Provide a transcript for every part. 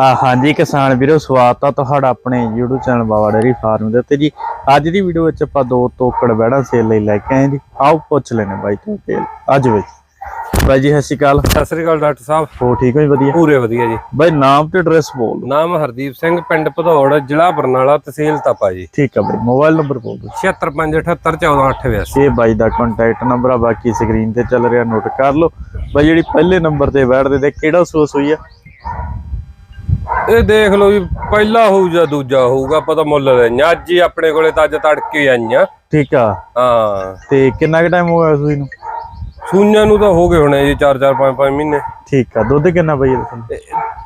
ਆ ਹਾਂਜੀ ਕਿਸਾਨ ਵੀਰੋ ਸਵਾਗਤ ਆ ਤੁਹਾਡਾ ਆਪਣੇ YouTube channel Baba dairy farm ਦੇ ਉੱਤੇ ਜੀ। ਅੱਜ ਦੀ ਵੀਡੀਓ ਵਿੱਚ ਆਪਾਂ ਦੋ ਤੋਕੜ ਬੈੜਾ ਸੇਲ ਲਈ ਲੈ ਕੇ ਆਏ ਜੀ। ਆਓ ਪੁੱਛ ਲੈਣੇ ਬਾਈ ਤੋਂ ਤੇਲ। ਅੱਜ ਵਿੱਚ ਬਾਈ ਜੀ ਸਤਿ ਸ਼੍ਰੀ ਅਕਾਲ। ਸਤਿ ਸ੍ਰੀ ਅਕਾਲ ਡਾਕਟਰ ਸਾਹਿਬ। ਹੋ ਠੀਕ ਹੋ ਜੀ ਵਧੀਆ? ਪੂਰੇ ਵਧੀਆ ਜੀ। ਬਾਈ ਨਾਮ ਤੇ ਐਡਰੈਸ ਬੋਲ। ਨਾਮ ਹਰਦੀਪ ਸਿੰਘ ਪਿੰਡ ਭਦੌੜ ਜ਼ਿਲ੍ਹਾ ਬਰਨਾਲਾ ਤਹਿਸੀਲ ਤਪਾ ਜੀ। ਠੀਕ ਆ ਬਾਈ ਮੋਬਾਈਲ ਨੰਬਰ ਬੋਲ ਦਿਓ। 7658714882 ਇਹ ਬਾਈ ਦਾ ਕੰਟੈਕਟ ਨੰਬਰ ਆ ਬਾਕੀ ਸਕਰੀਨ ਤੇ ਚੱਲ ਰਿਹਾ ਨੋਟ ਕਰ ਲਓ। ਬਾਈ ਜਿਹੜੀ ਪਹਿਲੇ ਨੰਬਰ ਤੇ ਬੈਠਦੇ ਤੇ ਕਿਹੜਾ ਸੂਸ ਹੋਈ ਆ? ਇਹ ਦੇਖ ਲਓ ਜੀ ਪਹਿਲਾ ਹੋਊ ਜਾਂ ਦੂਜਾ ਹੋਊਗਾ ਪਤਾ ਮੁੱਲ ਲੈਣਾ ਅੱਜ ਹੀ ਆਪਣੇ ਕੋਲੇ ਤਾਂ ਅੱਜ ਤੜਕੇ ਆਈਆਂ। ਠੀਕ ਆ। ਹਾਂ। ਤੇ ਕਿੰਨਾ ਕੁ ਟਾਈਮ ਹੋ ਗਿਆ ਸੂਈ ਨੂੰ? ਸੂਈਆਂ ਨੂੰ ਤਾਂ ਹੋ ਗਏ ਹੋਣੇ ਜੀ 4 4 5 5 ਮਹੀਨੇ। ਠੀਕ ਆ ਦੁੱਧ ਕਿੰਨਾ ਬਾਈ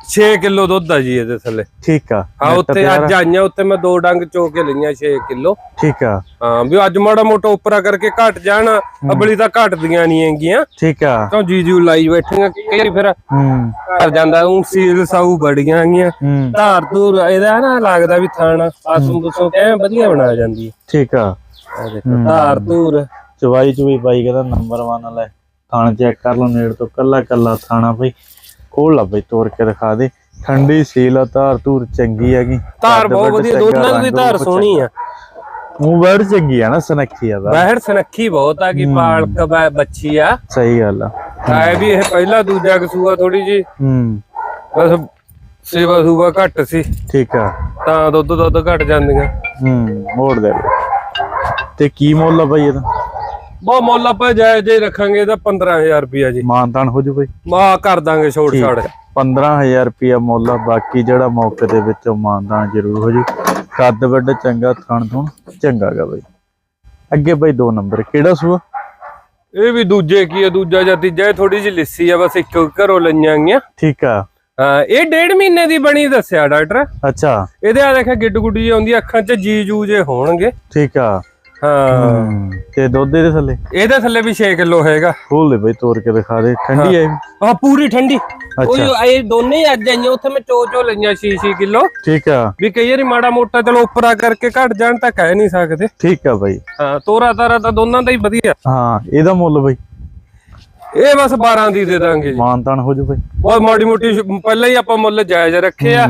6 ਕਿਲੋ ਦੁੱਧ ਆ ਜੀ ਇਹਦੇ ਥੱਲੇ। ਠੀਕ ਆ। ਹਾਂ ਉੱਤੇ? ਅੱਜ ਆਈਆਂ ਉੱਤੇ ਮੈਂ ਦੋ ਡੰਗ ਚੋ ਕੇ ਲਈਆਂ 6 ਕਿਲੋ। ਠੀਕ ਆ। ਹਾਂ ਵੀ ਅੱਜ ਮਾੜਾ ਮੋਟਾ ਉੱਪਰਾ ਕਰਕੇ ਘਟ ਜਾਣ ਅਬਲੀ ਤਾਂ ਘਟਦੀਆਂ ਨਹੀਂ ਹੈਗੀਆਂ। ਠੀਕ ਆ। ਕਿਉਂ ਜੀ ਜੂ ਲਾਈ ਬੈਠੀਆਂ ਕਈ ਫਿਰ ਹੂੰ। ਘਰ ਜਾਂਦਾ ਉਹ ਸੀਲ ਸਾਊ ਬੜੀਆਂ ਗੀਆਂ ਹੂੰ। ਧਾਰ ਧੂਰ ਇਹਦਾ ਨਾ ਲੱਗਦਾ ਵੀ ਥਾਣਾ ਆਸੂ ਬਸੂ ਐ ਵਧੀਆ ਬਣਾ ਜਾਂਦੀ ਠੀਕ ਆ। ਧਾਰ ਧੂਰ। ਚਵਾਈ ਚੁਈ ਬਾਈ ਕਹਿੰਦਾ ਨੰਬਰ 1 ਲੈ ਥਾਣਾ ਚੈੱਕ ਕਰ ਲਓ ਨੇੜ ਤੋਂ ਕੱਲਾ ਕੱਲਾ ਥਾਣਾ ਬਈ। ਖੋਲ ਲਾ ਬਈ ਤੋੜ ਕੇ ਦਿਖਾ ਦੇ। ਠੰਡੀ ਸੀਲ ਆ ਧਾਰ ਧੂਰ ਚੰਗੀ ਹੈਗੀ। ਧਾਰ ਬਹੁਤ ਵਧੀਆ ਦੋਨਾਂ ਦੀ ਧਾਰ ਸੋਹਣੀ ਆ। ਮੂੰਹ ਬੜ ਚੰਗੀ ਆ ਨਾ ਸਨੱਖੀ ਆ ਦਾ ਸਨੱਖੀ ਬਹੁਤ ਆ ਕਿ ਪਾਲਕ ਬੱਚੀ ਆ। ਸਹੀ ਗੱਲ ਆ। ਐ ਵੀ ਇਹ ਪਹਿਲਾ ਦੂਜਾ ਕਸੂਆ ਥੋੜੀ ਜੀ ਹੂੰ। ਬਸ ਸੇਵਾ ਸੂਵਾ ਘੱਟ ਸੀ। ਠੀਕ ਆ। ਤਾਂ ਦੁੱਧ ਦੁੱਧ ਘਟ ਜਾਂਦੀਆਂ। ਹੂੰ ਮੋੜ ਦੇ। ਤੇ ਕੀ ਮੁੱਲ ਆ ਬਾਈ ਇਹਦਾ? ਬਹੁਤ ਮੁੱਲ ਆਪਾਂ ਜਾਇਜ਼ ਜੇ ਰੱਖਾਂਗੇ ਤਾਂ 15000 ਰੁਪਿਆ ਜੀ। ਮਾਨਤਾਨ ਹੋ ਜੂ ਬਈ। ਮਾ ਕਰ ਦਾਂਗੇ ਛੋਟ ਛਾੜ। 15000 ਰੁਪਿਆ ਮੁੱਲ ਬਾਕੀ ਜਿਹੜਾ ਮੌਕੇ ਦੇ ਵਿੱਚੋਂ ਮਾਨਤਾਨ ਜ਼ਰੂਰ ਹੋ ਜੂ। ਕੱਦ ਵੱਡ ਚੰਗਾ ਥਣ ਥਣ ਚੰਗਾ ਗਾ ਬਈ। ਅੱਗੇ ਬਈ ਦੋ ਨੰਬਰ ਕਿਹੜਾ ਸੂਆ? ਇਹ ਵੀ ਦੂਜੇ ਕੀ ਆ ਦੂਜਾ ਜਾਂ ਤੀਜਾ ਥੋੜੀ ਜਿਹੀ ਲਿੱਸੀ ਆ ਬਸ ਇੱਕ ਘਰੋਂ ਲਈਆਂ ਗੀਆਂ ਠੀਕ ਆ। ਇਹ ਡੇਢ ਮਹੀਨੇ ਦੀ ਬਣੀ ਦੱਸਿਆ ਡਾਕਟਰ। ਅੱਛਾ। ਇਹਦੇ ਆ ਦੇਖਿਆ ਗਿੱਡ ਗੁੱਡੀ ਆਉਂਦੀ ਅੱਖਾਂ 'ਚ ਜੀ ਜੂ ਜੇ ਹੋਣਗੇ। ਠੀਕ ਆ। ਹਾਂ। ਤੇ ਦੁੱਧ ਦੇ ਥੱਲੇ? ਇਹਦੇ ਥੱਲੇ ਵੀ 6 ਕਿਲੋ ਹੈਗਾ। ਖੋਲ ਦੇ ਬਈ ਤੋੜ ਕੇ ਦਿਖਾ ਦੇ। ਠੰਡੀ ਐ ਆ ਪੂਰੀ ਠੰਡੀ। ਉਹ ਇਹ ਦੋਨੇ ਹੀ ਅੱਜ ਆਈਆਂ ਉੱਥੇ ਮੈਂ ਚੋ ਚੋ ਲਈਆਂ 6-6 ਕਿਲੋ। ਠੀਕ ਆ। ਵੀ ਕਈ ਵਾਰੀ ਮਾੜਾ ਮੋਟਾ ਚਲੋ ਉੱਪਰਾ ਕਰਕੇ ਘਟ ਜਾਣ ਤਾਂ ਕਹਿ ਨਹੀਂ ਸਕਦੇ। ਠੀਕ ਆ ਬਈ। ਹਾਂ ਤੋਰਾ ਤਾਰਾ ਤਾਂ ਦੋਨਾਂ ਦਾ ਹੀ ਵਧੀਆ। ਹਾਂ ਇਹਦਾ ਮੁੱਲ ਬਈ। ਇਹ ਬਸ 12 ਦੀ ਦੇ ਦਾਂਗੇ। ਜੀ ਮਾਨਤਾਨ ਹੋ ਜੂ ਬਈ। ਉਹ ਮਾੜੀ ਮੋਟੀ ਪਹਿਲਾਂ ਹੀ ਆਪਾਂ ਮੁੱਲ ਜਾਇਜ਼ ਰੱਖੇ ਆ।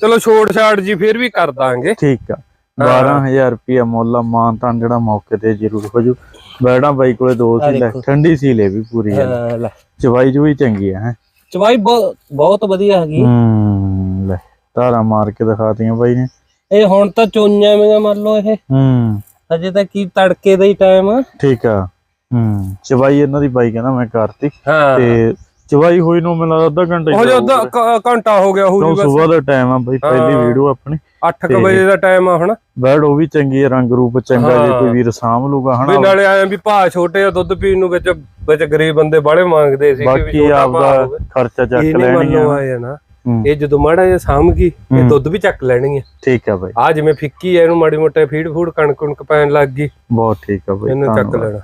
ਚਲੋ ਛੋੜ ਛਾੜ ਜੀ ਫਿਰ ਵੀ ਕਰ ਦਾਂਗੇ। ਠੀਕ ਆ। 12000 ਰੁਪਿਆ ਮੁੱਲ ਆ ਮਾਨਤਾਨ ਜਿਹੜਾ ਮੌਕੇ ਤੇ ਜ਼ਰੂਰ ਹੋ ਜੂ। ਬੈੜਾ ਬਾਈ ਕੋਲੇ ਦੋ ਸੀ ਲੈ ਠੰਡੀ ਸੀ ਲੈ ਵੀ ਪੂਰੀ ਹੈ ਲੈ। ਚਵਾਈ ਜੂਈ ਚੰਗੀ ਹੈ। ਚਵਾਈ ਬਹੁਤ ਵਧੀਆ ਹੈਗੀ। ਹੂੰ ਲੈ ਤਾਰਾ ਮਾਰ ਕੇ ਦਿਖਾਤੀਆਂ ਬਾਈ ਨੇ। ਇਹ ਹੁਣ ਤਾਂ ਚੋਈਆਂ ਮੇਗਾ ਮੰਨ ਲਓ ਇਹ। ਹੂੰ। ਅਜੇ ਤਾਂ ਕੀ ਤੜਕੇ ਦਾ ਹੀ ਟਾਈਮ ਠੀਕ ਆ। ਹੂੰ ਚਵਾਈ ਇਹਨਾਂ ਦੀ ਬਾਈ ਕਹਿੰਦਾ ਮੈਂ ਕਰਤੀ। ਤੇ ਚਵਾਈ ਹੋਈ ਨੂੰ ਮੈਨੂੰ ਅੱਧਾ ਘੰਟਾ ਹੀ ਜੋ ਅੱਧਾ ਕ- ਘੰਟਾ ਹੋ ਗਿਆ ਹੋਊ ਬਸ। ਸਵੇਰ ਦਾ ਟਾਈਮ ਆ ਬਾਈ ਪਹਿਲੀ ਵੀਡੀਓ ਆਪਣੀ। 8 ਵਜੇ ਦਾ ਟਾਈਮ ਆ ਹੁਣ ਬੈਡ ਉਹ ਵੀ ਚੰਗੀ ਹੈ ਰੰਗ ਰੂਪ ਚੰਗਾ ਜੇ ਕੋਈ ਵੀਰ ਸਾਂਭ ਲੂਗਾ ਵੀ ਹਨਾ ਨਾਲੇ ਆਏ ਵੀ ਭਾਅ ਛੋਟੇ ਆ ਦੁੱਧ ਪੀਣ ਨੂੰ ਵਿੱਚ ਵਿੱਚ ਗਰੀਬ ਬੰਦੇ ਬਾਲੇ ਮੰਗਦੇ ਸੀ ਬਾਕੀ ਆਪਦਾ ਖਰਚਾ ਚੱਕ ਇਹ ਨਹੀਂ ਲੈਣੀ ਮੰਨੋ ਆ। ਆਏ ਆ ਨਾ। ਹੂੰ, ਇਹ ਜਦੋਂ ਮਾੜਾ ਜਿਹਾ ਸਾਂਭ ਗਈ ਇਹ ਦੁੱਧ ਵੀ ਚੱਕ ਲੈਣੀ ਆ। ਠੀਕ ਆ ਬਾਈ। ਆ ਜਿਵੇਂ ਫਿੱਕੀ ਐ ਇਹਨੂੰ ਮਾੜੀ ਮੋਟੇ ਫੀਡ ਫੂਡ ਕਣਕ ਕੁਣਕ ਪੈਣ ਲੱਗ ਗਈ। ਬਹੁਤ ਠੀਕ ਆ ਬਾਈ ਇਹਨੂੰ ਚੱਕ। ਲੈਣਾ।